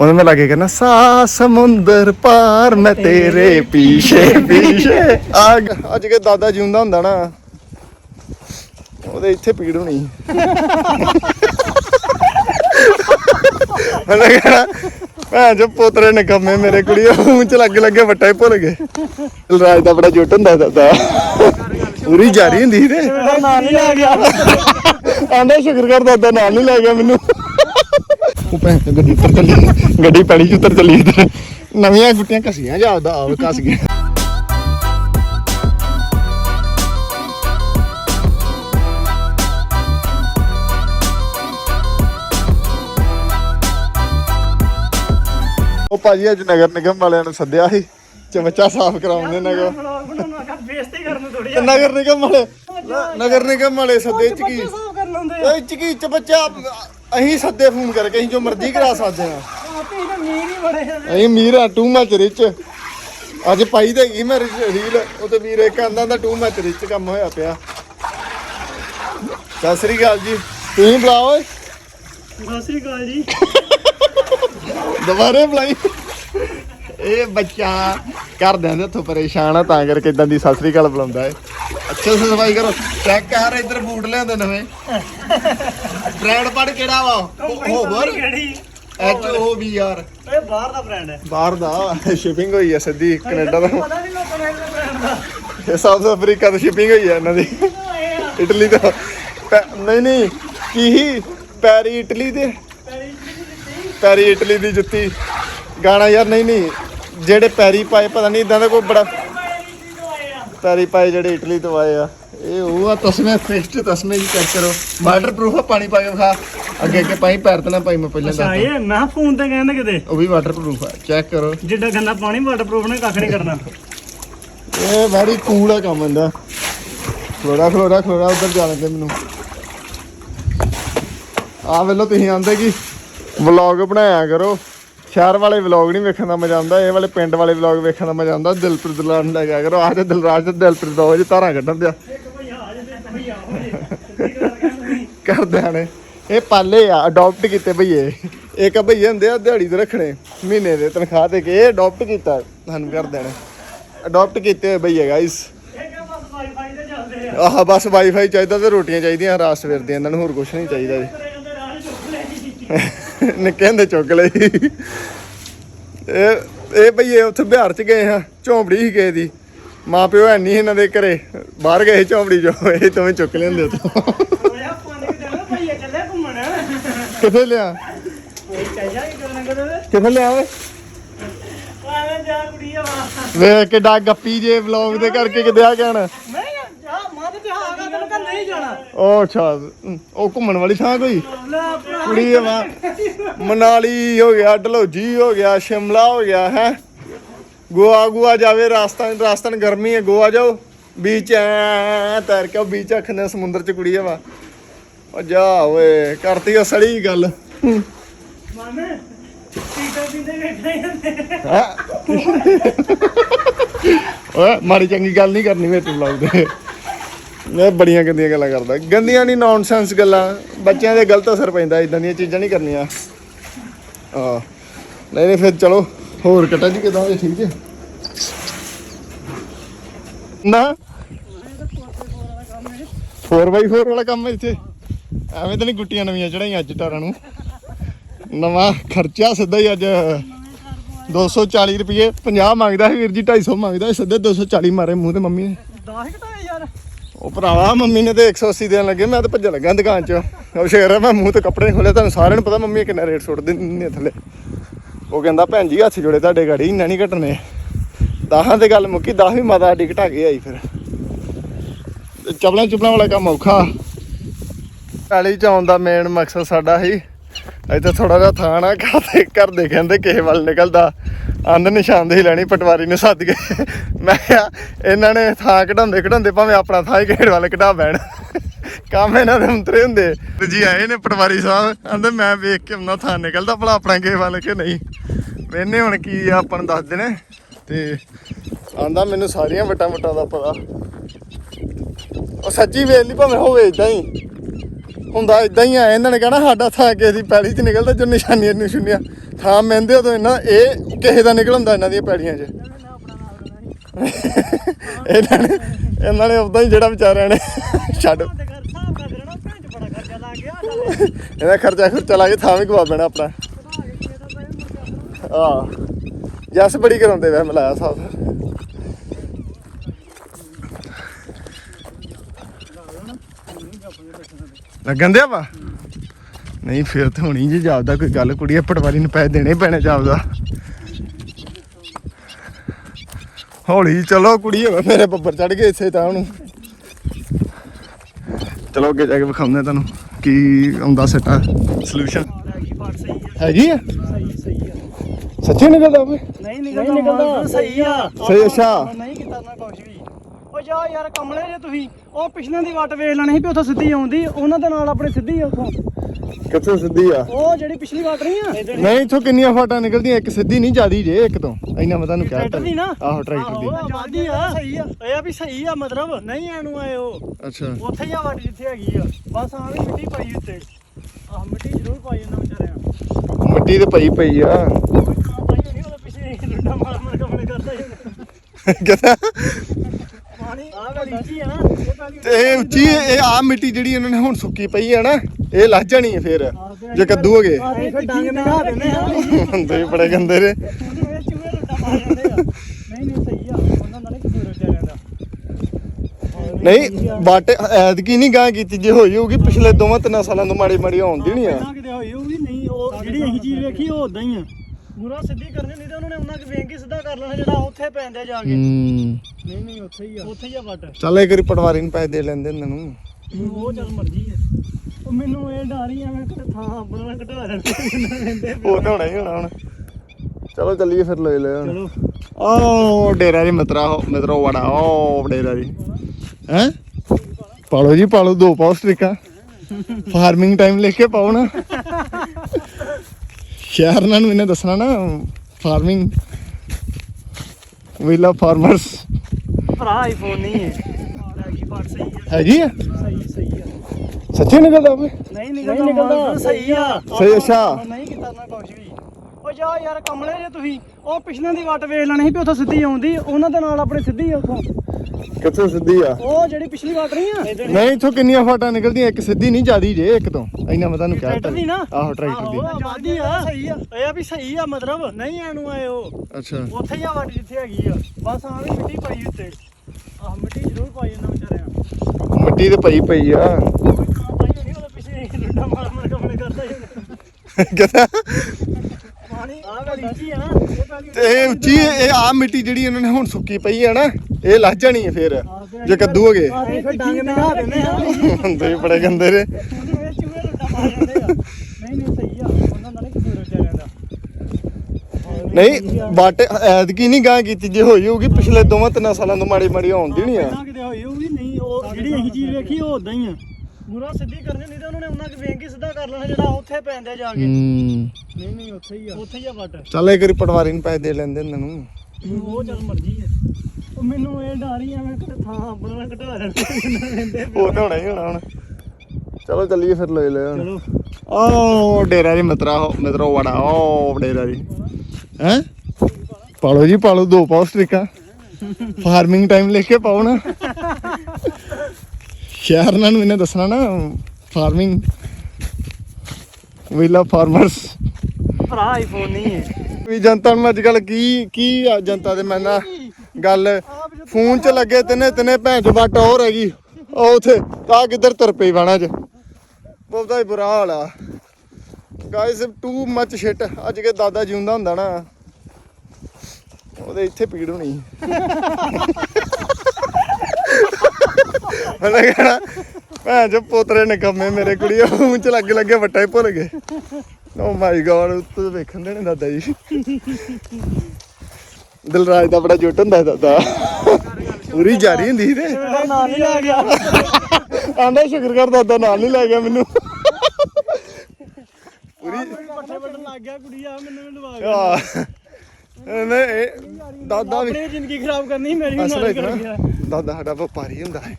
ਉਹਨੇ ਮੈਂ ਲਾਗੇ ਕਹਿੰਦਾ ਸਾ ਸਮੁੰਦਰ ਪਾਰ ਮੈਂ ਤੇਰੇ ਪੀਛੇ ਪੀਛੇ। ਆ ਅੱਜ ਕੇ ਦਾਦਾ ਜਿਉਂਦਾ ਹੁੰਦਾ ਨਾ ਉਹਦੇ ਇੱਥੇ ਪੀੜ ਹੋਣੀ। ਮੈਂ ਕਹਿਣਾ ਭੈਣ ਜੋ ਪੋਤਰੇ ਨੇ ਕੰਮੇ ਮੇਰੇ ਕੁੜੀ ਮੂੰਹ ਚ ਲੱਗ ਲੱਗੇ ਵੱਟਾ ਹੀ ਭੁੱਲ ਗਏ। ਰਾਜ ਦਾ ਬੜਾ ਜੁੱਟ ਹੁੰਦਾ ਦਾਦਾ। ਪੂਰੀ ਜਾਰੀ ਹੁੰਦੀ ਸੀ ਤੇ। ਨਾਂ ਨਹੀਂ ਲੈ ਗਿਆ। ਆਂਦਾ ਸ਼ੁਕਰ ਕਰ ਦਾਦਾ ਨਾਲ ਨਹੀਂ ਲੈ ਗਿਆ ਮੈਨੂੰ। ਉਹ ਭੈਣ ਚੋਦ ਗੱਡੀ ਉੱਤਰ ਚੱਲੀ। ਗੱਡੀ ਪੈਲੀ ਚ ਉੱਤਰ ਚੱਲੀ। ਇੱਧਰ ਨਵੀਆਂ ਗੁੱਟੀਆਂ ਘਸੀਆਂ ਜਾਂਦਾ ਆਪ ਘਸ ਗਿਆ। ਉਹ ਭਾਜੀ ਅੱਜ ਨਗਰ ਨਿਗਮ ਵਾਲਿਆਂ ਨੂੰ ਸੱਦਿਆ ਸੀ ਚਮਚਾ ਸਾਫ਼ ਕਰਾਉਂਦੇ ਨਗਰ। ਬਲੌਗ ਬਣਾਉਣਾ ਕਰ ਬੇਇੱਜ਼ਤੀ ਕਰਨ ਨੂੰ ਥੋੜੀ ਨਗਰ ਨਿਗਮ ਵਾਲੇ ਨਗਰ ਨਿਗਮ ਵਾਲੇ ਸੱਦੇ ਚ ਕੀ ਸਾਫ਼ ਕਰ ਲੈਂਦੇ ਓਏ ਚ ਬੱਚਾ ਅਸੀਂ ਸੱਦੇ ਫੋਨ ਕਰਕੇ ਅਸੀਂ ਜੋ ਮਰਜ਼ੀ ਕਰਾ ਸਕਦੇ ਆ ਆਪੇ ਇਹਨਾਂ ਮੀਰ ਹੀ ਬੜੇ ਆ ਅਸੀਂ ਮੀਰ ਆ ਟੂ ਮੈਚ ਰਿਚ ਅੱਜ ਪਾਈ ਤੇ ਗਈ ਮੈਂ ਰੀਲ ਉਹ ਤੇ ਵੀਰ ਇੱਕ ਆਂਦਾ ਦਾ ਟੂ ਮੈਚ ਰਿਚ ਕੰਮ ਹੋਇਆ ਪਿਆ। ਸਤਿ ਸ੍ਰੀ ਅਕਾਲ ਜੀ। ਤੁਸੀਂ ਬੁਲਾਓ ਓਏ। ਸਤਿ ਸ੍ਰੀ ਅਕਾਲ ਜੀ। ਦੁਬਾਰੇ ਬੁਲਾਈ। ਇਹ ਬੱਚਾ ਘਰਦਿਆਂ ਦੇ ਹੱਥੋਂ ਪਰੇਸ਼ਾਨ ਆ ਤਾਂ ਕਰਕੇ ਇਦਾਂ ਦੀ ਸਤਿ ਸ੍ਰੀ ਅਕਾਲ ਬੁਲਾਉਂਦਾ ਏ। ਅੱਛਾ ਸਫ਼ਾਈ ਕਰੋ। ਚੈੱਕ ਕਰ ਇੱਧਰ ਬੂਟ ਲਿਆਂਦੇ ਨਵੇਂ। ਬ੍ਰਾਂਡ ਪੜ ਕਿਹੜਾ ਵਾ? ਹੋਵਰ ਕਿਹੜੀ। ਐਚ ਓ ਵੀ ਆਰ ਇਹ ਬਾਹਰ ਦਾ ਬ੍ਰਾਂਡ ਹੈ। ਬਾਹਰ ਦਾ ਸ਼ਿਪਿੰਗ ਹੋਈ ਹੈ ਸਿੱਧੀ ਕੈਨੇਡਾ ਦਾ ਪਤਾ ਨਹੀਂ ਲੋਕਾਂ ਨੂੰ ਇਹ ਬ੍ਰਾਂਡ ਦਾ ਇਹ ਸਾਊਥ ਅਫਰੀਕਾ ਤੋਂ ਸ਼ਿਪਿੰਗ ਹੋਈ ਹੈ ਇਹਨਾਂ ਦੀ। ਇਟਲੀ ਤੋਂ। ਨਹੀਂ ਨਹੀਂ ਕੀ ਹੀ ਪੈਰੀ ਇਟਲੀ ਦੇ। ਪੈਰੀ ਇਟਲੀ ਦੀ ਜੁੱਤੀ। ਗਾਣਾ ਯਾਰ ਨਹੀਂ ਨਹੀਂ ਜਿਹੜੇ ਪੈਰੀ ਪਾਏ ਪਤਾ ਨਹੀਂ ਇਦਾਂ ਦਾ ਕੋਈ ਬੜਾ ਪੈਰੀ ਪਾਏ ਜਿਹੜੇ ਇਟਲੀ ਤੋਂ ਆਏ ਆ। ਇਹ ਉਹ ਆ ਤਸਮੇ ਫਿਕਸਡ ਤਸਮੇ ਜੀ ਚੈੱਕ ਕਰੋ। ਵਾਟਰ ਪ੍ਰੂਫ ਆ ਪਾਣੀ ਪਾ ਕੇ ਖਾ। ਅੱਗੇ ਅੱਗੇ ਪਾਈ ਪੈਰ ਤੇ ਨਾ ਪਾਈ ਮੈਂ ਪਹਿਲਾਂ ਅੱਛਾ ਇਹ ਮੈਂ ਫੋਨ ਤੇ ਕਹਿੰਦਾ ਕਿਤੇ। ਉਹ ਵੀ ਵਾਟਰ ਪ੍ਰੂਫ ਆ ਚੈੱਕ ਕਰੋ। ਜਿੱਡਾ ਗੰਦਾ ਪਾਣੀ ਵਾਟਰਪ੍ਰੂਫ ਨੇ ਕੱਖ ਨਹੀਂ ਕਰਨਾ। ਇਹ ਵੈਰੀ ਕੂਲ ਆ ਕੰਮ ਇਹਦਾ। ਖਲੋੜਾ ਖਲੋੜਾ ਖਲੋੜਾ ਉਧਰ ਜਾ ਲੱਗੇ ਮੈਨੂੰ। ਆ ਵੇਲੋ ਤੁਸੀਂ ਆਂਦੇ ਕਿ? ਵਲੌਗ ਬਣਾਇਆ ਕਰੋ। ਸ਼ਹਿਰ ਵਾਲੇ ਵਲੌਗ ਨਹੀਂ ਵੇਖਣ ਦਾ ਮਜ਼ਾ ਆਉਂਦਾ ਇਹ ਵਾਲੇ ਪਿੰਡ ਵਾਲੇ ਵਲੌਗ ਵੇਖਣ ਦਾ ਮਜ਼ਾ ਆਉਂਦਾ। ਦਿਲਪ੍ਰੀਤ ਦਲਾਲ ਨੂੰ ਲੈ ਜਾਇਆ ਕਰੋ। ਆਹ ਤੇ ਦਿਲਰਾਜ ਤੇ ਦਿਲਪ੍ਰੀਤ ਦੋ ਜੇ ਧਾਰਾਂ ਕੱਢਣ ਦਿਆ। ਕਰਦਿਆਂ ਨੇ। ਇਹ ਪਾਲੇ ਆ ਅਡਾਪਟ ਕੀਤੇ ਭਈਏ। ਇੱਕ ਭਈਏ ਹੁੰਦੇ ਆ ਦਿਹਾੜੀ ਤੇ ਰੱਖਣੇ, ਮਹੀਨੇ ਦੇ ਤਨਖਾਹ ਤੇ ਕਿ, ਇਹ ਅਡਾਪਟ ਕੀਤਾ, ਸਾਨੂੰ ਕਰਦੇ ਨੇ। ਅਡਾਪਟ ਕੀਤੇ ਹੋਏ ਭਈਏ ਗਾਇਸ ਬਸ ਵਾਈਫਾਈ ਤੇ ਆਹ ਬਸ ਵਾਈਫਾਈ ਚਾਹੀਦਾ ਤੇ ਰੋਟੀਆਂ ਚਾਹੀਦੀਆਂ, ਰਾਤ ਸਵੇਰ ਦੀਆਂ, ਇਹਨਾਂ ਨੂੰ ਹੋਰ ਕੁਝ ਨਹੀਂ ਚਾਹੀਦਾ ਜੀ। ਜੀ ਨਿੱਕੇ ਹੁੰਦੇ ਚੁੱਕ ਲਈ ਇਹ ਇਹ ਭਈਏ ਉੱਥੇ ਬਿਹਾਰ ਚ ਗਏ ਹਾਂ ਝੌਂਪੜੀ ਹੀ ਗਏ ਦੀ। ਮਾਂ ਪਿਓ ਹੈ ਨਹੀਂ ਇਹਨਾਂ ਦੇ ਘਰੇ। ਬਾਹਰ ਗਏ ਝੌਂਪੜੀ ਜੋ ਇਹ ਤੋਂ ਚੁੱਕ ਲੈਂਦੇ ਉੱਥੋਂ। ਹੋਇਆ ਪਾਣੀ ਕਿੱਥੇ ਲਿਆ? ਕਿ ਕਿੱਥੇ ਲਿਆ ਓਏ? ਵੇ ਕਿੱਡਾ ਗੱਪੀ ਜੇ ਵਲੌਗ ਦੇ ਕਰਕੇ ਕਿਤੇ ਆ ਗਿਆ ਤੈਨੂੰ ਉਹ ਅੱਛਾ ਉਹ ਘੁੰਮਣ ਵਾਲੀ ਥਾਂ ਕੋਈ? ਕੁੜੀ ਆ ਮਨਾਲੀ ਹੋ ਗਿਆ, ਡਲਹੌਜੀ ਹੋ ਗਿਆ, ਸ਼ਿਮਲਾ ਹੋ ਗਿਆ, ਹੈ? ਗੋਆ ਗੋਆ ਜਾਵੇ ਰਾਜਸਥਾਨ ਰਾਜਸਥਾਨ ਗਰਮੀ ਹੈ ਗੋਆ ਜਾਓ। ਬੀਚ ਐ ਤੈਰ ਕੇ ਬੀਚ ਆਖਨੇ ਸਮੁੰਦਰ ਚ ਕੁੜੀ ਆ ਵਾ। ਉਹ ਜਾ ਓਏ ਕਰਤੀ ਸੜੀ ਗੱਲ। ਮਨ ਟੀਕਾ ਪਿੰਦੇ? ਓਏ ਮਾੜੀ ਚੰਗੀ ਗੱਲ ਨਹੀਂ ਕਰਨੀ ਵਿੱਚ ਵਲੌਗ ਦੇ। ਮੈਂ ਬੜੀਆਂ ਗੰਦੀਆਂ ਗੱਲਾਂ ਕਰਦਾ। ਗੰਦੀਆਂ ਨਹੀਂ ਨੌਨਸੈਂਸ ਗੱਲਾਂ। ਬੱਚਿਆਂ ਦੇ ਗਲਤ ਅਸਰ ਪੈਂਦਾ ਇਦਾਂ ਦੀਆਂ ਚੀਜ਼ਾਂ ਨਹੀਂ ਕਰਨੀਆਂ। ਆ ਨਹੀਂ ਨਹੀਂ ਫਿਰ ਚਲੋ। ਹੋਰ ਕਟਾ ਜੀ ਕਿਦਾਂ ਹੋਏ ਠੀਕ ਹੈ ਨਾ? 4x4 ਵਾਲਾ ਕੰਮ ਹੈ ਇੱਥੇ। ਐਵੇਂ ਤਾਂ ਨਹੀਂ ਗੁੱਟੀਆਂ ਨਵੀਆਂ ਚੜਾਈਆਂ ਅੱਜ ਟਾਰਾਂ ਨੂੰ। ਨਵਾਂ ਖਰਚਾ ਸਿੱਧਾ ਹੀ ਅੱਜ 240 ਰੁਪਏ 50 ਮੰਗਦਾ ਸੀ ਵੀਰ ਜੀ 250 ਮੰਗਦਾ ਸੀ ਸਿੱਧੇ 240 ਮਾਰੇ ਮੂੰਹ ਤੇ ਮੰਮੀ ਨੇ। 10 ਘਟਾਏ ਯਾਰ। ਉਹ ਭਰਾਵਾ ਮੰਮੀ ਨੇ ਤੇ 180 ਦੇਣ ਲੱਗੇ ਮੈਂ ਤਾਂ ਭੱਜਣ ਲੱਗਾ ਦੁਕਾਨ 'ਚ। ਉਹ ਸ਼ੇਰ ਮੈਂ ਮੂੰਹ ਤੇ ਕੱਪੜੇ ਖੋਲੇ ਤੁਹਾਨੂੰ ਸਾਰਿਆਂ ਨੂੰ ਪਤਾ ਮੰਮੀ ਕਿੰਨਾ ਰੇਟ ਸੁੱਟ ਦਿੰਦੀ ਨੇ ਥੱਲੇ। ਉਹ ਕਹਿੰਦਾ, ਭੈਣ ਜੀ, ਹੱਥ ਜੋੜੇ ਤੁਹਾਡੇ ਗਾੜੀ, ਇੰਨਾ ਨਹੀਂ ਘਟਨੇ ਦਾਹਾਂ ਤੇ ਗੱਲ ਮੁੱਕੀ, ਦਸ ਵੀ ਮਾਤਾ ਸਾਡੀ ਘਟਾ ਕੇ ਆਈ ਫਿਰ। ਤੇ ਚਪਲਾਂ ਚੁਪਲਾਂ ਵਾਲਾ ਕੰਮ ਔਖਾ। ਪੈਲੀ ਚ ਆਉਣ ਦਾ ਮੇਨ ਮਕਸਦ ਸਾਡਾ ਸੀ ਇੱਥੇ ਥੋੜਾ ਜਿਹਾ ਥਾਂ ਨਾ ਘਰ ਦੇ ਕਹਿੰਦੇ ਕਿਸੇ ਵੱਲ ਨਿਕਲਦਾ। ਅੰਧ ਨਿਸ਼ਾਨਦੇਹੀ ਲੈਣੀ, ਪਟਵਾਰੀ ਨੇ ਸੱਦ ਕੇ। ਮੈਂ ਕਿਹਾ, ਇਹਨਾਂ ਨੇ ਥਾਂ ਕਢਾਉਂਦੇ ਕਢਾਉਂਦੇ ਭਾਵੇਂ ਆਪਣਾ ਥਾਂ ਹੀ ਘੇੜ ਵੱਲ ਕਢਾ ਬੈਣ ਕੰਮ ਇਹਨਾਂ ਦੇ ਅੰਤਰੇ ਹੁੰਦੇ। ਜੀ ਆਏ ਨੇ ਪਟਵਾਰੀ ਸਾਹਿਬ, ਕਹਿੰਦੇ ਮੈਂ ਵੇਖ ਕੇ ਉਹਨਾਂ ਥਾਂ ਨਿਕਲਦਾ ਭਲਾ ਆਪਣਾ ਕਿਸੇ ਵੱਲ ਕਿ ਨਹੀਂ। ਵੇਨੇ ਹੁਣ ਕੀ ਆ, ਆਪਾਂ ਨੂੰ ਦੱਸ ਦੇਣੇ। ਤੇ ਆਂਦਾ ਮੈਨੂੰ ਸਾਰੀਆਂ ਵਟਾਂ ਵਟਾਂ ਦਾ ਪਤਾ। ਉਹ ਸੱਚੀ ਵੇਖ ਲਈ ਭਾਵੇਂ ਹੋਵੇ ਇਦਾਂ ਹੀ। ਹੁੰਦਾ ਇਦਾਂ ਹੀ ਆ, ਇਹਨਾਂ ਨੇ ਕਹਿਣਾ ਸਾਡਾ ਥਾਂ ਕਿਸੇ ਦੀ ਪੈਲੀ 'ਚ ਨਿਕਲਦਾ, ਜੋ ਨਿਸ਼ਾਨੀਆਂ ਨਿਸ਼ਾਨੀਆਂ ਥਾਂ ਮਹਿੰਦੇ ਉਦੋਂ ਇਹਨਾਂ ਇਹ ਕਿਸੇ ਦਾ ਨਿਕਲ ਹੁੰਦਾ ਇਹਨਾਂ ਦੀਆਂ ਪੈੜੀਆਂ 'ਚ। ਇਹਨਾਂ ਨੇ ਇਹਨਾਂ ਨੇ ਉਦਾਂ ਹੀ ਜਿਹੜਾ ਵਿਚਾਰਿਆਂ ਨੇ, ਛੱਡ ਤੁਹਾਡੇ ਘਰ ਹਿਸਾਬ ਕਰ ਦੇਣਾ ਭੈਣ ਚ ਬੜਾ ਖਰਚਾ ਲੱਗ ਗਿਆ ਸਾਡਾ ਇਹਦਾ ਖਰਚਾ ਖੁਰਚਾ ਲਾ ਕੇ ਥਾਂ ਵੀ ਗਵਾ ਬੈਣਾ ਆਪਣਾ। ਆ ਜੱਸ ਬੜੀ ਕਰਾਉਂਦੇ ਵੇ ਮਲਾਇਆ ਸਾਹਿਬ ਲੱਗਣ ਦਿਆ ਵਾ? ਨਹੀਂ ਫਿਰ ਤੇ ਹੋਣੀ ਜੇ ਜਾਪਦਾ ਕੋਈ ਗੱਲ ਕੁੜੀ ਆ, ਪਟਵਾਰੀ ਨੂੰ ਪੈਸੇ ਦੇਣੇ ਪੈਣੇ ਜਾਪਦਾ ਹੌਲੀ ਚਲੋ ਕੁੜੀ ਹੋਵੇ ਮੇਰੇ ਬੱਬਰ ਚੜ ਗਏ ਇੱਥੇ ਤਾਂ ਉਹਨੂੰ ਚਲੋ ਅੱਗੇ ਜਾ ਕੇ ਵਿਖਾਉਂਦੇ ਆ ਤੁਹਾਨੂੰ। ਕੀ ਆਉਂਦਾ ਸੱਟਾ ਸੋਲੂਸ਼ਨ ਸਹੀ ਆ? ਸੱਚੀ ਨਿਕਲਦਾ ਓਏ? ਨਹੀਂ ਨਿਕਲਦਾ ਸਹੀ ਆ। ਸਹੀ ਅੱਛਾ। ਨਹੀਂ ਕੀਤਾ ਨਾ ਕੁਛ ਜਾ ਯਾਰ ਕਮਲੇ ਜੇ ਤੁਸੀਂ ਉਹ ਪਿਛਲੇ ਦੀ ਵਾਟ ਵੇਖ ਲੈਣੀ ਸੀ ਵੀ ਉੱਥੋਂ ਸਿੱਧੀ ਆਉਂਦੀ ਉਹਨਾਂ ਦੇ ਨਾਲ ਆਪਣੇ ਸਿੱਧੀ ਆ ਉੱਥੋਂ। ਕਿੱਥੋਂ ਸਿੱਧੀ ਆ? ਉਹ ਜਿਹੜੀ ਪਿਛਲੀ ਵਾਟ ਨਹੀਂ ਆ? ਨਹੀਂ ਇੱਥੋਂ ਕਿੰਨੀਆਂ ਫਾਟਾਂ ਨਿਕਲਦੀਆਂ ਇੱਕ ਸਿੱਧੀ ਨਹੀਂ ਜਿਆਦੀ ਜੇ ਇੱਕ ਤੋਂ। ਇੰਨਾ ਮੈਂ ਤੁਹਾਨੂੰ ਕਹਿ ਟਰੈਕਟਰ ਦੀ ਨਾ? ਆਹੋ ਟਰੈਕਟਰ ਦੀ। ਆਹੋ, ਜਾਂਦੀ ਆ। ਸਹੀ ਆ। ਇਹ ਆ ਵੀ ਸਹੀ ਆ ਮਤਲਬ ਨਹੀਂ ਐਨੂੰ ਆਏ ਉਹ। ਅੱਛਾ। ਉੱਥੇ ਹੀ ਆ ਵਾਟ ਜਿੱਥੇ ਹੈਗੀ ਆ। ਬਸ ਆ ਵੀ ਮਿੱਟੀ ਪਾਈ ਉੱਤੇ। ਆਹ ਮਿੱਟੀ ਜ਼ਰੂਰ ਪਾਈ ਇਹਨਾਂ ਵਿਚਾਰਿਆਂ ਮਿੱਟੀ ਤੇ ਪਈ ਪਈ ਆ। ਆ ਤੇ ਇਹ ਉੱਚੀ ਇਹ ਆ ਮਿੱਟੀ ਜਿਹੜੀ ਇਹਨਾਂ ਨੇ ਹੁਣ ਸੁੱਕੀ ਪਈ ਆ ਨਾ ਇਹ ਲੱਜ ਜਾਣੀ ਹੈ ਫਿਰ ਜੇ ਕੱਦੂ ਹੋ ਗਏ। ਹੁੰਦੇ ਬੜੇ ਗੰਦੇ ਆ ਨਹੀਂ ਬਾਟ ਐਤਕੀ ਨਹੀਂ ਗਾਂ ਕੀਤੀ ਜੇ ਹੋਈ ਹੋਊਗੀ ਪਿਛਲੇ ਦੋਵਾਂ ਤਿੰਨਾਂ ਸਾਲਾਂ ਤੋਂ ਮਾੜੀ ਮਾੜੀ ਆਉਂਦੀ ਨਹੀਂ ਆ। ਪਹਿਲਾਂ ਕਿਤੇ ਹੋਈ ਉਹ ਵੀ ਨਹੀਂ ਉਹ ਜਿਹੜੀ ਅਸੀਂ ਚੀਜ਼ ਵੇਖੀ ਉਹ ਉਦਾਂ ਹੀ ਆ। ਪੂਰਾ ਸਿੱਧੀ ਕਰਨੀ ਨਹੀਂ ਤੇ ਉਹਨਾਂ ਨੇ ਉਹਨਾਂ ਕਿ ਕੇ ਸਿੱਧਾ ਕਰ ਲੈਣਾ ਜਿਹੜਾ ਉੱਥੇ ਪੈਂਦੇ ਜਾ ਕੇ। ਹੂੰ। ਨਹੀਂ ਨਹੀਂ ਉੱਥੇ ਹੀ ਆ। ਉੱਥੇ ਹੀ ਆ ਵੱਟ। ਚੱਲ ਇੱਕ ਵਾਰੀ ਪਟਵਾਰੀ ਨੂੰ ਪੈਸੇ ਦੇ ਲੈਂਦੇ ਇਹਨਾਂ ਨੂੰ ਉਹ ਚੱਲ ਮਰਜ਼ੀ ਆ। ਉਹ ਮੈਨੂੰ ਇਹ ਡਰ ਹੀ ਆ ਮੈਂ ਕਿਤੇ ਥਾਂ ਆਪਣਾ ਨਾ ਘਟਾ ਲੈਣਾ ਉਹ ਤਾਂ ਹੋਣਾ ਹੀ ਹੋਣਾ ਹੁਣ। ਚਲੋ ਚੱਲੀਏ ਫਿਰ ਲੈ ਲੈ ਹੁਣ ਚਲੋ। ਓ ਡੇਰਾ ਜੀ ਮਿੱਤਰਾ ਹੋ ਮਿੱਤਰੋ ਵੜਾ ਓ ਡੇਰਾ ਜੀ। ਹੈ? ਪਾਲੋ ਜੀ ਪਾਲੋ ਦੋ ਪਾਓ ਸਟ੍ਰਿਕਾਂ ਫਾਰਮਿੰਗ ਟਾਈਮ ਲਿਖ ਕੇ ਪਾਓ ਨਾ। ਸ਼ਹਿਰ ਨਾਲ ਨੂੰ ਇਹਨੇ ਦੱਸਣਾ ਨਾ ਫਾਰਮਿੰਗ ਵੀ ਲਵ ਫਾਰਮਰਸ ਭਰਾ ਆਈਫੋਨ ਨਹੀਂ ਹੈ। ਹੈਗੀ ਆ? ਸਹੀ ਸਹੀ ਆ ਸੱਚੀ ਨਿਕਲਦਾ ਓਏ? ਨਹੀਂ ਨਿਕਲਦਾ ਸਹੀ ਆ। ਸਹੀ ਅੱਛਾ। ਨਹੀਂ ਕੀਤਾ ਨਾ ਕੁਛ ਵੀ। ਜਾ ਯਾਰ ਕਮਲੇ ਜੇ ਤੁਸੀਂ। ਉਹ ਪਿਛਲੇ ਦੀ ਵਾਟ ਵੇਖ ਲੈਣੀ ਸੀ ਵੀ ਉੱਥੋਂ ਸਿੱਧੀ ਆਉਂਦੀ। ਉਹਨਾਂ ਦੇ ਨਾਲ ਆਪਣੇ ਸਿੱਧੀ ਆ ਉੱਥੋਂ। ਕਿੱਥੋਂ ਸਿੱਧੀ ਆ? ਉਹ ਜਿਹੜੀ ਪਿਛਲੀ ਵਾਟ ਨਹੀਂ ਆ। ਨਹੀਂ ਇੱਥੋਂ ਕਿੰਨੀਆਂ ਫਾਟਾਂ ਨਿਕਲਦੀਆਂ? ਇੱਕ ਸਿੱਧੀ ਨਹੀਂ ਜਿਆਦੀ ਜੇ ਇੱਕ ਤੋਂ। ਇੰਨਾ ਮੈਂ ਤੁਹਾਨੂੰ ਕਹਿ ਟਰੈਕਟਰ ਦੀ ਨਾ। ਆਹੋ ਟਰੈਕਟਰ ਦੀ। ਆਹੋ, ਜਾਂਦੀ ਆ। ਸਹੀ ਆ। ਇਹ ਆ ਵੀ ਸਹੀ ਆ ਮਤਲਬ। ਨਹੀਂ ਐਨੂੰ ਆਏ ਉਹ। ਅੱਛਾ। ਉੱਥੇ ਹੀ ਆ ਵਾਟ ਜਿੱਥੇ ਹੈਗੀ ਆ। ਬਸ ਆ ਵੀ ਮਿੱਟੀ ਪਾਈ ਉੱਤੇ। ਆਹ ਮਿੱਟੀ ਜ਼ਰੂਰ ਪਾਈ ਇਹਨਾਂ ਵਿਚਾਰਿਆਂ ਮਿੱਟੀ ਤੇ ਪਈ ਪਈ ਆ। ਆ ਤੇ ਇਹ ਉੱਚੀ ਇਹ ਆ ਮਿੱਟੀ ਜਿਹੜੀ ਇਹਨਾਂ ਨੇ ਹੁਣ ਸੁੱਕੀ ਪਈ ਆ ਨਾ ਇਹ ਲੱਜ ਜਾਣੀ ਹੈ ਫਿਰ ਜੇ ਕੱਦੂ ਹੋ ਗਏ। ਆ ਦੇਖ ਡੰਗ ਨਿਗਾਹ ਦਿੰਦੇ ਆ ਹੁੰਦੇ ਵੀ ਬੜੇ ਗੰਦੇ ਨੇ। ਇਹ ਚੂਹੇ ਲੁੱਟਾ ਮਾਰ ਜਾਂਦੇ ਆ ਨਹੀਂ ਨਹੀਂ ਸਹੀ ਆ ਉਹਨਾਂ ਨਹੀਂ ਕਸੂਰ ਵਿਚਾਰਿਆਂ ਦਾ ਨਹੀਂ ਬਾਟ ਐਤਕੀ ਨਹੀਂ ਗਾਂ ਕੀਤੀ ਜੇ ਹੋਈ ਹੋਊਗੀ ਪਿਛਲੇ ਦੋਵਾਂ ਤਿੰਨਾਂ ਸਾਲਾਂ ਤੋਂ ਮਾੜੀ ਮਾੜੀ ਆਉਂਦੀ ਨਹੀਂ ਆ। ਪਹਿਲਾਂ ਕਿਤੇ ਹੋਈ ਉਹ ਵੀ ਨਹੀਂ ਉਹ ਜਿਹੜੀ ਅਸੀਂ ਚੀਜ਼ ਵੇਖੀ ਉਹ ਉਦਾਂ ਹੀ ਆ। ਪੂਰਾ ਸਿੱਧੀ ਕਰਨੀ ਨਹੀਂ ਤੇ ਉਹਨਾਂ ਨੇ ਉਹਨਾਂ ਕਿ ਵੇਖ ਕੇ ਸਿੱਧਾ ਕਰ ਲੈਣਾ ਜਿਹੜਾ ਉੱਥੇ ਪੈਂਦੇ ਜਾ ਕੇ। ਹੂੰ। ਨਹੀਂ ਨਹੀਂ ਉੱਥੇ ਹੀ ਆ। ਉੱਥੇ ਹੀ ਆ ਵੱਟ। ਚੱਲ ਇੱਕ ਵਾਰੀ ਪਟਵਾਰੀ ਨੂੰ ਪੈਸੇ ਦੇ ਲੈਂਦੇ ਇਹਨਾਂ ਨੂੰ। ਉਹ ਚੱਲ ਮਰਜ਼ੀ ਆ। ਉਹ ਮੈਨੂੰ ਇਹ ਡਰ ਹੀ ਆ ਮੈਂ ਕਿਤੇ ਥਾਂ ਆਪਣਾ ਨਾ ਘਟਾ ਲੈਣਾ ਉਹ ਤਾਂ ਹੋਣਾ ਹੀ ਹੋਣਾ ਹੁਣ। ਚਲੋ ਚੱਲੀਏ ਫਿਰ ਲੈ ਲੈ। ਹੁਣ ਚਲੋ। ਓ ਡੇਰਾ ਜੀ ਮਿੱਤਰਾ ਹੋ ਮਿੱਤਰੋ ਵੜਾ। ਓ ਡੇਰਾ ਜੀ। ਹੈ? ਪਾਲੋ ਜੀ ਪਾਲੋ। ਦੋ ਪਾਓ ਸਟ੍ਰਿਕਾਂ ਫਾਰਮਿੰਗ ਟਾਈਮ ਲਿਖ ਕੇ ਪਾਓ ਨਾ। ਸ਼ਹਿਰ ਨਾਲ ਨੂੰ ਇਹਨੇ ਦੱਸਣਾ ਨਾ ਫਾਰਮਿੰਗ ਵੀ ਲਵ ਫਾਰਮਰਸ ਭਰਾ ਆਈਫੋਨ ਨਹੀਂ ਹੈ। ਵੀ ਜਨਤਾ ਨੂੰ ਅੱਜ ਕੱਲ ਕੀ ਕੀ ਆ ਜਨਤਾ ਦੇ ਮੈਂ ਨਾ ਗੱਲ ਫੋਨ 'ਚ ਲੱਗੇ ਤਿੰਨੇ ਤਿੰਨੇ ਭੈਣ ਚ ਵੱਟ ਹੋਰ ਹੈਗੀ ਉਹ ਉਥੇ ਆ ਕਿੱਧਰ ਤੁਰ ਪਈ ਬਾਣਾ 'ਚ? ਬਹੁਤਾ ਹੀ ਬੁਰਾ ਹਾਲ ਆ। ਗਾਇਸ ਟੂ ਮੱਚ ਸ਼ਿਟ ਅੱਜ ਕੇ ਦਾਦਾ ਜਿਉਂਦਾ ਹੁੰਦਾ ਨਾ। ਉਹਦੇ ਇੱਥੇ ਪੀੜ ਹੋਣੀ। ਮੈਂ ਕਹਣਾ ਭੈਣ ਚ ਪੋਤਰੇ ਨਿਕੰਮੇ ਮੇਰੇ ਕੁੜੀ ਮੂੰਹ ਚ ਲੱਗੇ ਲੱਗੇ ਵੱਟਾ ਹੀ ਭੁੱਲ ਗਏ। ਓ ਮਾਈ ਗॉड ਉੱਤੇ ਵੇਖਣ ਦੇ ਨੇ ਦਾਦਾ ਜੀ। ਦਿਲਰਾਜ ਦਾ ਬੜਾ ਜੁੱਟ ਹੁੰਦਾ ਸੀ ਦਾਦਾ। ਪੂਰੀ ਜਾਰੀ ਹੁੰਦੀ ਸੀ ਤੇ। ਮੇਰਾ ਨਾਂ ਨਹੀਂ ਲੈ ਗਿਆ। ਆਂਦਾ ਸ਼ੁਕਰ ਕਰ ਦਾਦਾ ਨਾਲ ਨਹੀਂ ਲੈ ਗਿਆ ਮੈਨੂੰ। ਪੂਰੀ ਪੱਠੇ ਵੱਢਣ ਲੱਗ ਗਿਆ ਕੁੜੀ ਆ ਮੈਨੂੰ ਵੀ ਲਵਾ ਗਿਆ ਆਹ, ਇਹਨੇ ਇਹ ਦਾਦਾ ਵੀ ਆਪਣੀ ਜ਼ਿੰਦਗੀ ਖਰਾਬ ਕਰਨੀ ਮੇਰੀ ਵੀ ਅਸਲ ਨਾਲ ਵਿੱਚ ਕਰ ਨਾ ਗਿਆ ਦਾਦਾ ਸਾਡਾ ਵਪਾਰੀ ਹੁੰਦਾ ਹੈ।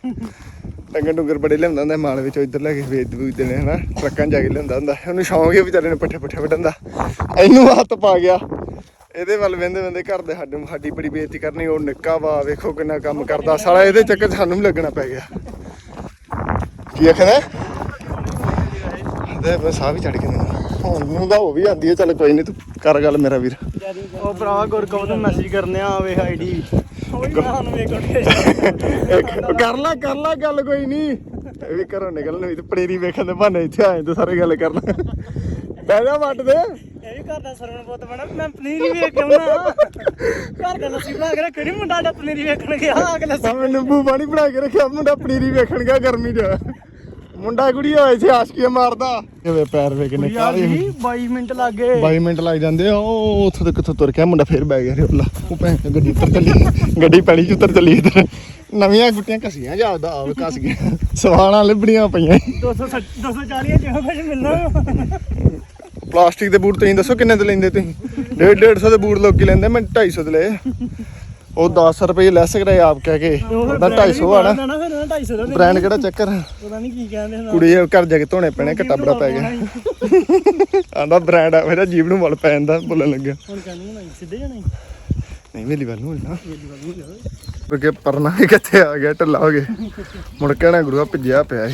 ਡੰਗਰ ਡੁੰਗਰ ਬੜੇ ਲਿਆਉਂਦਾ ਹੁੰਦਾ ਮਾਲ ਵਿੱਚੋਂ ਇੱਧਰ ਲੈ ਕੇ ਵੇਚ ਵੂਚਦੇ ਨੇ, ਹਨਾ। ਟਰੱਕਾਂ 'ਚ ਜਾ ਕੇ ਲਿਆਉਂਦਾ ਹੁੰਦਾ ਉਹਨੂੰ ਸ਼ੌਂਕ ਹੈ ਵਿਚਾਰੇ ਨੇ ਪੱਠੇ ਪੱਠੇ ਵਟਣ ਦਾ। ਇਹਨੂੰ ਹੱਥ ਪਾ ਗਿਆ। ਇਹਦੇ ਵੱਲ ਵੇਂਦੇ ਵੇਂਦੇ ਘਰ ਦੇ ਸਾਡੇ, ਸਾਡੀ ਬੜੀ ਬੇਇੱਜ਼ਤੀ ਕਰਨੀ, ਉਹ ਨਿੱਕਾ ਵਾ, ਵੇਖੋ ਕਿੰਨਾ ਕੰਮ ਕਰਦਾ। ਸਾਲਾ ਇਹਦੇ ਚੱਕਰ 'ਚ ਸਾਨੂੰ ਵੀ ਲੱਗਣਾ ਪੈ ਗਿਆ। ਕੀ ਆਖਣਾ ਤੇ ਮੈਂ ਸਾਹ ਵੀ ਚੜ ਕੇ ਮੈਨੂੰ। ਹੁਣ ਨੂੰ ਤਾਂ ਉਹ ਵੀ ਆਂਦੀ ਹੈ, ਚੱਲ ਕੋਈ ਨਹੀਂ ਤੂੰ ਕਰ ਗੱਲ ਮੇਰਾ ਵੀਰ। ਉਹ ਭਰਾਵਾ ਗੁਰਕੌਤ ਨੂੰ ਮੈਸੇਜ ਕਰਨੇ ਆ ਵੇ ਆਈਡੀ ਕਰ ਲੈ ਕਰ ਲੈ ਗੱਲ ਕੋਈ ਨਹੀਂ ਵੀ ਘਰੋਂ ਨਿਕਲਣ ਵੀ ਤੇ ਪੜੇਰੀ ਵੇਖਣ ਦੇ ਬਹਾਨੇ ਇੱਥੇ ਆਏ ਤੇ ਸਾਰੇ ਗੱਲ ਕਰ ਲੈ ਬਹਿ ਜਾ ਵੱਟ ਦੇ ਇਹ ਵੀ ਘਰ ਦਾ ਸਰਵਣ ਪੁੱਤ ਬਣਾ ਮੈਂ ਪਨੀਰ ਵੇਖ ਕੇ ਆਉਣਾ। ਘਰ ਦਾ ਲੱਸੀ ਬਣਾ ਕੇ ਰੱਖਣੀ ਮੁੰਡਾ ਦਾ ਪਨੀਰ ਵੇਖਣ ਗਿਆ ਆ ਕੇ ਲੱਸੀ ਮੈਂ ਨਿੰਬੂ ਪਾਣੀ ਬਣਾ ਕੇ ਰੱਖਿਆ ਮੁੰਡਾ ਪਨੀਰੀ ਵੇਖਣ ਗਿਆ ਗਰਮੀ 'ਚ। ਮੁੰਡਾ ਕੁੜੀ ਹੋਏ ਸੀ ਆਸ਼ਕੀਆਂ ਮਾਰਦਾ। ਕਿਵੇਂ ਪੈਰ ਵੇ ਕਿੰਨੇ ਕਾਲੇ ਜੀ 22 ਮਿੰਟ ਲੱਗ ਗਏ। 22 ਮਿੰਟ ਲੱਗ ਜਾਂਦੇ ਆ ਉਹ ਉੱਥੋਂ ਤੱਕ ਕਿੱਥੋਂ ਤੁਰ ਕੇ ਮੁੰਡਾ ਫੇਰ ਬੈ ਗਿਆ ਰੋਲਾ ਉਹ ਭੈਣ ਚੋਦ ਗੱਡੀ ਉੱਤਰ ਚੱਲੀ ਗੱਡੀ ਪੈਣੀ ਚ ਉੱਤਰ ਚੱਲੀ ਇੱਧਰ। ਨਵੀਆਂ ਗੁੱਟੀਆਂ ਘਸੀਆਂ ਜਾਦਾ ਆਵੇ ਘਸ ਗਿਆ। ਸਵਾਲਾਂ ਲੱਭਣੀਆਂ ਪਈਆਂ। 200 240 ਜਿਹਾ ਕੁਝ ਮਿਲਣਾ। ਪਲਾਸਟਿਕ ਦੇ ਬੂਟ ਤੁਸੀਂ ਦੱਸੋ ਕਿੰਨੇ ਦੇ ਲੈਂਦੇ ਤੁਸੀਂ? 1.5 150 ਦੇ ਬੂਟ ਲੋਕੀ ਲੈਂਦੇ ਮੈਂ 250 ਦੇ ਲਏ। ਉਹ 10 ਰੁਪਏ ਲੈਸ ਕਰਾਏ ਆਪ ਕਹਿ ਕੇ। ਉਹਦਾ 250 ਆ ਨਾ। ਨਾ ਫਿਰ 250 ਦਾ ਬ੍ਰਾਂਡ ਕਿਹੜਾ ਚੱਕਰ ਪਤਾ ਨਹੀਂ ਕੀ ਕਹਿੰਦੇ ਹੁੰਦਾ ਕੁੜੀ ਇਹ ਘਰ ਜਾ ਕੇ ਧੋਣੇ ਪੈਣੇ ਘੱਟਾ ਬੜਾ ਪੈ ਗਿਆ। ਆਂਦਾ ਬ੍ਰਾਂਡ ਆ ਮੇਰਾ ਜੀਬ ਨੂੰ ਮਲ ਪੈ ਜਾਂਦਾ ਬੋਲਣ ਲੱਗਿਆ। ਹੁਣ ਕਹਿੰਦੇ ਨਹੀਂ ਸਿੱਧੇ ਜਾਣਾ। ਨਹੀਂ ਵੇਲੀ ਵੱਲ ਨੂੰ ਨਾ। ਕਿਉਂਕਿ ਪਰਨਾ ਕਿੱਥੇ ਆ ਗਿਆ ਢਿੱਲਾ ਹੋ ਗਿਆ। ਮੁੜ ਕੇ ਨਾ ਗੁਰੂਆ ਭਿੱਜਿਆ ਪਿਆ ਏ।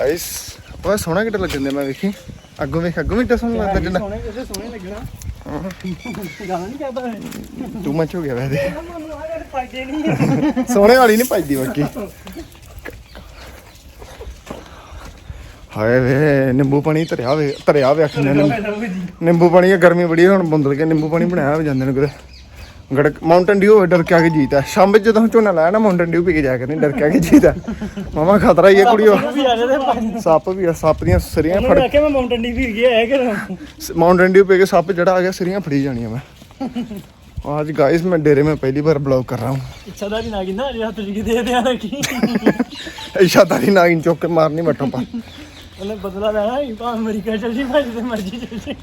ਆਈਸ। ਉਹ ਸੋਹਣਾ ਕਿੱਡਾ ਲੱਗਣ ਮੈਂ ਵੇਖੀ। ਅੱਗੋਂ ਵੇਖ ਅੱਗੋਂ ਵੀ ਸੋਹਣਾ ਲੱਗਦਾ ਜਿੰਨਾ ਸੋਹਣੇ ਕਿਸੇ ਸੋਹਣੇ ਲੱਗਣਾ। ਗਾਣਾ ਨਹੀਂ ਕਰਦਾ ਤੂੰ ਮੱਚ ਹੋ ਗਿਆ ਵੈਸੇ। ਸੋਹਣੇ ਵਾਲੀ ਨਹੀਂ ਪਾਈਦੀ ਬਾਕੀ। ਹਾਏ ਵੇ ਨਿੰਬੂ ਪਾਣੀ ਧਰਿਆ ਵੇ ਧਰਿਆ ਵੇ ਅੱਖਾਂ ਨੇ। ਨਿੰਬੂ ਪਾਣੀ ਗਰਮੀ ਬੜੀ ਹੁਣ ਬੰਦਲ ਕੇ ਨਿੰਬੂ ਪਾਣੀ ਬਣਾਇਆ ਜਾਂਦੇ ਨੇ ਕਿਤੇ। ਗੜਕ ਮਾਊਂਟਨ ਡਿਊ ਡਰ ਕੇ ਆ ਕੇ ਜੀਤਾ ਸ਼ਾਮ ਵਿੱਚ ਜਦੋਂ ਝੋਨਾ ਲਾਇਆ ਨਾ ਮਾਊਂਟਨ ਡਿਊ ਪੀ ਕੇ ਜਾਇਆ ਕਰਨੀ ਡਰ ਕੇ ਆ ਕੇ ਜੀਤਾ ਮਾਮਾ ਖਤਰਾ ਹੀ ਹੈ ਕੁੜੀਓ ਵੀ ਆ ਰਹੇ ਤੇ ਸੱਪ ਵੀ ਆ ਸੱਪ ਦੀਆਂ ਸਰੀਆਂ ਮੈਂ ਫੜ ਆਖਿਆ ਮੈਂ ਮਾਊਂਟਨ ਡੀ ਫਿਰ ਗਿਆ ਹੈ ਕਿ ਮਾਊਂਟਨ ਡਿਊ ਪੀ ਕੇ ਸੱਪ ਜਿਹੜਾ ਆ ਗਿਆ ਸਰੀਆਂ ਫੜੀ ਜਾਣੀਆਂ ਮੈਂ आज गाइस मैं डेरे में पहली बार ब्लॉग कर रहा हूँ ਇੱਛਾ ਦਾ ਨਾ ਕਿੰਨਾ ਅਜੇ ਹੱਥ ਜੀ ਦੇ ਦੇ ਰੱਖੀ इशादारी नागिन चौक के मारनी बटों पर ਉਹਨੇ ਬਦਲਾ ਲੈਣਾ ਹੀ ਭਾਵੇਂ ਅਮਰੀਕਾ ਚਲ ਜੀ ਭਾਵੇਂ ਤੇ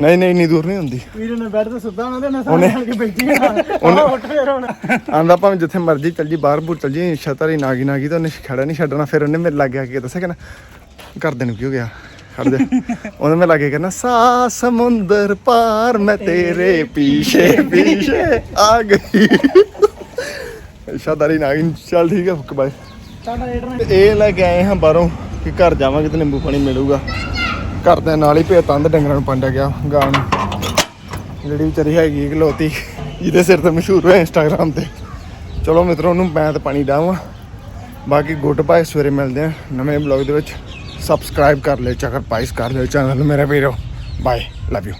ਨਹੀਂ ਨਹੀਂ ਇੰਨੀ ਦੂਰ ਨਹੀਂ ਹੁੰਦੀ। ਵੀਰ ਨੇ ਬੈਠ ਤੇ ਸਿੱਧਾ ਉਹਨਾਂ ਦੇ ਨਾਲ ਉਹਨੇ- ਕੇ ਬੈਠੀ ਆ ਉਹਨੇ- ਉੱਠ ਫੇਰ ਹੁਣ। ਆਂਦਾ ਭਾਵੇਂ ਜਿੱਥੇ ਮਰਜ਼ੀ ਚੱਲ ਜੀ ਬਾਹਰ ਬੂਰ ਚੱਲ ਜੀ ਛਤਰੀ ਨਾਗੀ ਨਾਗੀ ਤਾਂ ਉਹਨੇ ਖੜਾ ਨਹੀਂ ਛੱਡਣਾ। ਫਿਰ ਉਹਨੇ ਮੇਰੇ ਲੱਗੇ ਆ ਦੱਸਿਆ ਕਹਿੰਦਾ ਕਰਦੇ ਨੂੰ ਕੀ ਗਿਆ? ਖੜ ਜਾ ਉਹਨੇ ਮੇਰੇ ਲੱਗੇ ਕਹਿੰਦਾ ਸਾ ਸਮੁੰਦਰ ਪਾਰ ਮੈਂ ਤੇਰੇ ਪੀਛੇ ਪੀਛੇ ਆ ਗਈ। ਛਤਰੀ ਨਾਗੀ ਚੱਲ ਠੀਕ ਹੈ ਫੁੱਕ ਬਾਈ ਇਹ ਲੈ ਕੇ ਆਏ ਹਾਂ ਬਾਹਰੋਂ ਕਿ ਘਰ ਜਾਵਾਂਗੇ ਤੇ ਨਿੰਬੂ ਪਾਣੀ ਮਿਲੂਗਾ। ਘਰ ਦੇ ਨਾਲ ਹੀ ਭੇ ਤੰਦ ਡੰਗਰਾਂ ਨੂੰ ਪੰਡਿਆ ਗਿਆ ਗਾਂ ਨੂੰ। ਜਿਹੜੀ ਵਿਚਾਰੀ ਹੈਗੀ ਇਕਲੌਤੀ, ਜਿਹਦੇ ਸਿਰ ਤੇ ਮਸ਼ਹੂਰ ਹੋਇਆ ਇੰਸਟਾਗ੍ਰਾਮ ਤੇ। ਚਲੋ ਮਿੱਤਰੋ, ਉਹਨੂੰ ਮੈਂ ਤਾਂ ਪਾਣੀ ਡਾਵਾਂ। ਬਾਕੀ ਗੁੱਡ ਬਾਏ, ਸਵੇਰੇ ਮਿਲਦੇ ਆ ਨਵੇਂ ਬਲੌਗ ਦੇ ਵਿੱਚ। ਸਬਸਕ੍ਰਾਈਬ ਕਰ ਲਿਓ, ਚੱਕਰ ਪਾਈਸ ਕਰ ਲਿਓ ਚੈਨਲ ਮੇਰਾ ਵੀਰੋ। Bye love you